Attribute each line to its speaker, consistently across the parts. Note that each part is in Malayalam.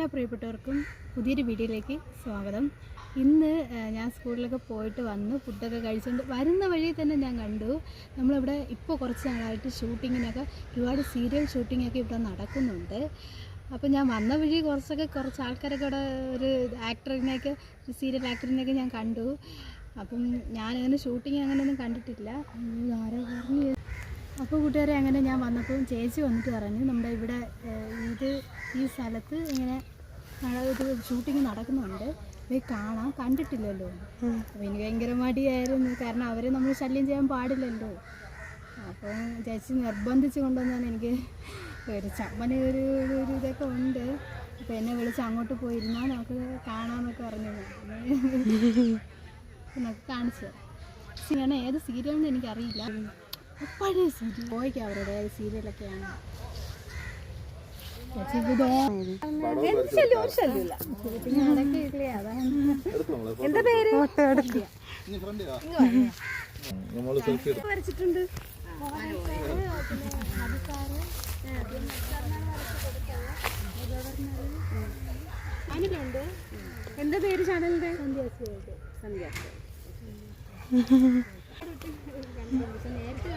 Speaker 1: എല്ലാ പ്രിയപ്പെട്ടവർക്കും പുതിയൊരു വീഡിയോയിലേക്ക് സ്വാഗതം. ഇന്ന് ഞാൻ സ്കൂളിലൊക്കെ പോയിട്ട് വന്നു ഫുഡൊക്കെ കഴിച്ചുകൊണ്ട് വരുന്ന വഴി തന്നെ ഞാൻ കണ്ടു. നമ്മളിവിടെ ഇപ്പോൾ കുറച്ച് നാളായിട്ട് ഷൂട്ടിങ്ങിനൊക്കെ ഒരുപാട് സീരിയൽ ഷൂട്ടിങ്ങൊക്കെ ഇവിടെ നടക്കുന്നുണ്ട്. അപ്പോൾ ഞാൻ വന്ന വഴി കുറച്ചൊക്കെ കുറച്ച് ആൾക്കാരൊക്കെ ഇവിടെ ഒരു ആക്ടറിനെയൊക്കെ സീരിയൽ ആക്ടറിനെയൊക്കെ ഞാൻ കണ്ടു. അപ്പം ഞാനങ്ങനെ ഷൂട്ടിങ് അങ്ങനെയൊന്നും കണ്ടിട്ടില്ല. ആരോ പറഞ്ഞു അപ്പോൾ കൂട്ടുകാരെ അങ്ങനെ ഞാൻ വന്നപ്പോൾ ചേച്ചി വന്നിട്ട് പറഞ്ഞു നമ്മുടെ ഇവിടെ ഇത് ഈ സ്ഥലത്ത് ഇങ്ങനെ ഇത് ഷൂട്ടിങ് നടക്കുന്നുണ്ട്. ഇത് കാണാൻ കണ്ടിട്ടില്ലല്ലോ. അപ്പം എനിക്ക് ഭയങ്കര മടിയായിരുന്നു കാരണം അവരെ നമ്മൾ ശല്യം ചെയ്യാൻ പാടില്ലല്ലോ. അപ്പോൾ ചേച്ചി നിർബന്ധിച്ച് കൊണ്ടുവന്നാണ് എനിക്ക് ഒരു ചമ്മന് ഒരു ഒരു ഇതൊക്കെ ഉണ്ട്. അപ്പോൾ എന്നെ വിളിച്ച് അങ്ങോട്ട് പോയിരുന്നാൽ നമുക്ക് കാണാമെന്നൊക്കെ പറഞ്ഞു. നമുക്ക് കാണിച്ചു തരാം. ഏത് സീരിയലെന്ന് എനിക്കറിയില്ല. പഴയ സീരിയൽ. പോയിക്കാം അവരുടെ സീരിയലൊക്കെയാണ്. എന്താ പേര്? വരച്ചിട്ടുണ്ട്. എന്താ പേര് ചാനലിന്റെ? നേരത്തെ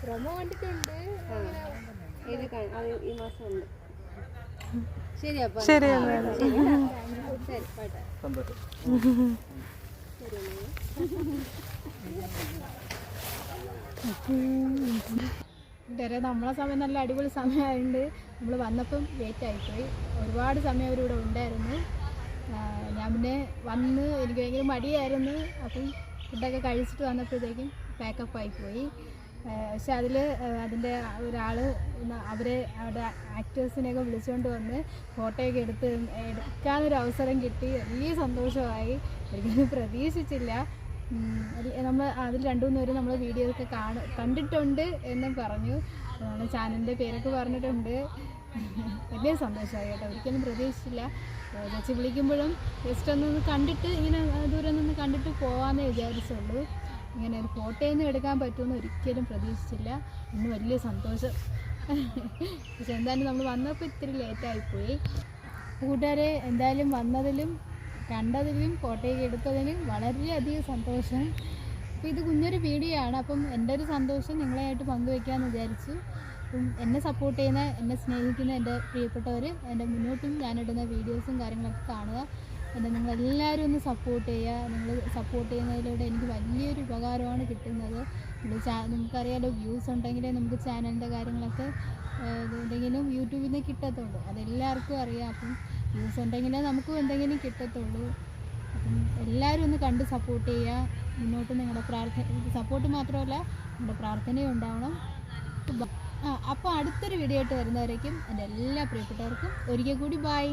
Speaker 1: പ്രൊമോ കണ്ടിട്ടുണ്ട്. ഈ മാസം ഉണ്ട്. ശരി അപ്പൊ.
Speaker 2: ശരി
Speaker 1: ശരി. പോട്ടെ നമ്മളെ സമയം നല്ല അടിപൊളി സമയമായതുകൊണ്ട് നമ്മൾ വന്നപ്പം ലേറ്റ് ആയിപ്പോയി. ഒരുപാട് സമയം അവരിവിടെ ഉണ്ടായിരുന്നു. ഞാൻ പിന്നെ വന്ന് എനിക്ക് ഭയങ്കര മടിയായിരുന്നു. അപ്പം ഫുഡൊക്കെ കഴിച്ചിട്ട് വന്നപ്പോഴത്തേക്കും പാക്കപ്പ് ആയിപ്പോയി പക്ഷെ അതിൽ അതിന്റെ ഒരാൾ അവരെ അവിടെ ആക്ടേഴ്സിനെയൊക്കെ വിളിച്ചുകൊണ്ട് വന്ന് ഫോട്ടോയൊക്കെ എടുത്ത് എടുക്കാനൊരു അവസരം കിട്ടി. വലിയ സന്തോഷമായി. ഒരിക്കലും പ്രതീക്ഷിച്ചില്ല. നമ്മൾ അതിൽ രണ്ടു മൂന്ന് പേര് നമ്മൾ വീഡിയോ ഒക്കെ കാണ കണ്ടിട്ടുണ്ട് എന്നും പറഞ്ഞു. നമ്മുടെ ചാനലിന്റെ പേരൊക്കെ പറഞ്ഞിട്ടുണ്ട്. വലിയ സന്തോഷമായി കേട്ടോ. ഒരിക്കലും പ്രതീക്ഷിച്ചില്ല. ചേച്ചി വിളിക്കുമ്പോഴും ജസ്റ്റ് ഒന്ന് കണ്ടിട്ട് ഇങ്ങനെ ദൂരെ നിന്ന് കണ്ടിട്ട് പോകാമെന്നേ വിചാരിച്ചുള്ളൂ. ഇങ്ങനെ ഒരു ഫോട്ടോയൊന്നും എടുക്കാൻ പറ്റുമെന്ന് ഒരിക്കലും പ്രതീക്ഷിച്ചില്ല. ഇന്ന് വലിയ സന്തോഷം. പക്ഷെ എന്തായാലും നമ്മൾ വന്നപ്പോൾ ഇത്തിരി ലേറ്റായിപ്പോയി കൂട്ടുകാരെ എന്തായാലും വന്നതിലും കണ്ടതിലും ഫോട്ടോയ്ക്ക് എടുത്തതിലും വളരെയധികം സന്തോഷം. അപ്പോൾ ഇത് കുഞ്ഞൊരു വീഡിയോ ആണ് അപ്പം എന്റെ ഒരു സന്തോഷം നിങ്ങളെയായിട്ട് പങ്കുവെക്കാമെന്ന് വിചാരിച്ചു. അപ്പം എന്നെ സപ്പോർട്ട് ചെയ്യുന്ന എന്നെ സ്നേഹിക്കുന്ന എന്റെ പ്രിയപ്പെട്ടവർ എന്റെ മുന്നോട്ടും ഞാനിടുന്ന വീഡിയോസും കാര്യങ്ങളൊക്കെ കാണുക. എന്നെ നിങ്ങളെല്ലാവരും ഒന്ന് സപ്പോർട്ട് ചെയ്യുക. നിങ്ങൾ സപ്പോർട്ട് ചെയ്യുന്നതിലൂടെ എനിക്ക് വലിയൊരു ഉപകാരമാണ് കിട്ടുന്നത്. നമുക്കറിയാലോ വ്യൂസ് ഉണ്ടെങ്കിലേ നമുക്ക് ചാനലിന്റെ കാര്യങ്ങളൊക്കെ എന്തെങ്കിലും യൂട്യൂബിൽ നിന്ന് കിട്ടത്തുള്ളൂ. അതെല്ലാവർക്കും അറിയാം. അപ്പം വ്യൂസ് ഉണ്ടെങ്കിലേ നമുക്കും എന്തെങ്കിലും കിട്ടത്തുള്ളൂ. അപ്പം എല്ലാവരും ഒന്ന് കണ്ട് സപ്പോർട്ട് ചെയ്യുക. മുന്നോട്ട് നിങ്ങളുടെ പ്രാർത്ഥന സപ്പോർട്ട് മാത്രമല്ല നിങ്ങളുടെ പ്രാർത്ഥനയും ഉണ്ടാവണം. അപ്പോൾ അടുത്തൊരു വീഡിയോ ആയിട്ട് വരുന്നവരേക്കും എന്റെ എല്ലാ പ്രിയപ്പെട്ടവർക്കും ഒരിക്കൽ കൂടി ബായ്